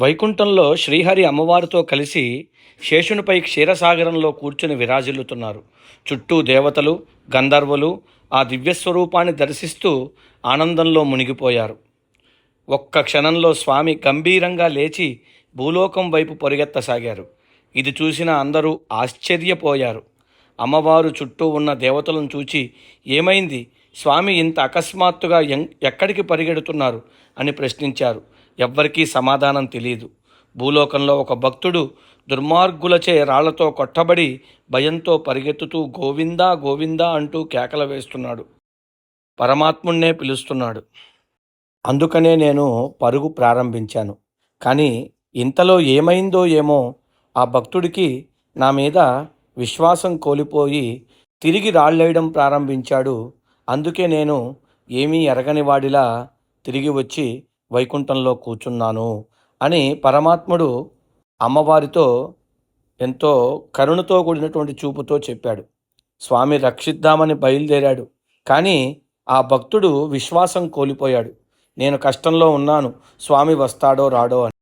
వైకుంఠంలో శ్రీహరి అమ్మవారితో కలిసి శేషునిపై క్షీరసాగరంలో కూర్చుని విరాజిల్లుతున్నారు. చుట్టూ దేవతలు గంధర్వులు ఆ దివ్యస్వరూపాన్ని దర్శిస్తూ ఆనందంలో మునిగిపోయారు. ఒక్క క్షణంలో స్వామి గంభీరంగా లేచి భూలోకం వైపు పరిగెత్తసాగారు. ఇది చూసిన అందరూ ఆశ్చర్యపోయారు. అమ్మవారు చుట్టూ ఉన్న దేవతలను చూచి ఏమైంది? స్వామి ఇంత అకస్మాత్తుగా ఎం- ఎక్కడికి పరిగెడుతున్నారు? అని ప్రశ్నించారు. ఎవ్వరికీ సమాధానం తెలియదు. భూలోకంలో ఒక భక్తుడు దుర్మార్గులచే రాళ్ళతో కొట్టబడి భయంతో పరిగెత్తుతూ గోవిందా గోవిందా అంటూ కేకలు వేస్తున్నాడు. పరమాత్ముణ్ణే పిలుస్తున్నాడు. అందుకనే నేను పరుగు ప్రారంభించాను. కానీ ఇంతలో ఏమైందో ఏమో ఆ భక్తుడికి నా మీద విశ్వాసం కోల్పోయి తిరిగి రాళ్ళేయడం ప్రారంభించాడు. అందుకే నేను ఏమీ ఎరగని వాడిలా తిరిగి వచ్చి వైకుంఠంలో కూర్చున్నాను అని పరమాత్ముడు అమ్మవారితో ఎంతో కరుణతో కూడినటువంటి చూపుతో చెప్పాడు. స్వామి రక్షిద్దామని బయలుదేరాడు. కానీ ఆ భక్తుడు విశ్వాసం కోల్పోయాడు. నేను కష్టంలో ఉన్నాను. స్వామి వస్తాడో రాడో అని.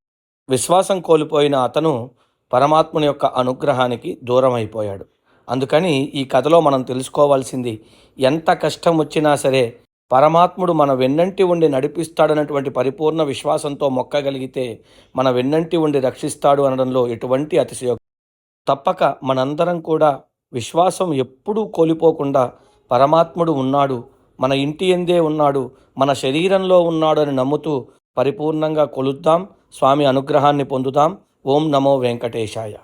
విశ్వాసం కోల్పోయిన అతను పరమాత్ముని యొక్క అనుగ్రహానికి దూరం అయిపోయాడు అందుకని ఈ కథలో మనం తెలుసుకోవాల్సింది ఎంత కష్టం వచ్చినా సరే పరమాత్ముడు మన వెన్నంటి ఉండి నడిపిస్తాడన్నటువంటి పరిపూర్ణ విశ్వాసంతో మొక్కగలిగితే మన వెన్నంటి ఉండి రక్షిస్తాడు అనడంలో ఎటువంటి అతిశయోక్తి తప్పక మనందరం కూడా విశ్వాసం ఎప్పుడూ కోల్పోకుండా పరమాత్ముడు ఉన్నాడు మన ఇంటి ఎందే ఉన్నాడు మన శరీరంలో ఉన్నాడు అని నమ్ముతూ పరిపూర్ణంగా కొలుద్దాం. స్వామి అనుగ్రహాన్ని పొందుదాం. ఓం నమో వెంకటేశాయ.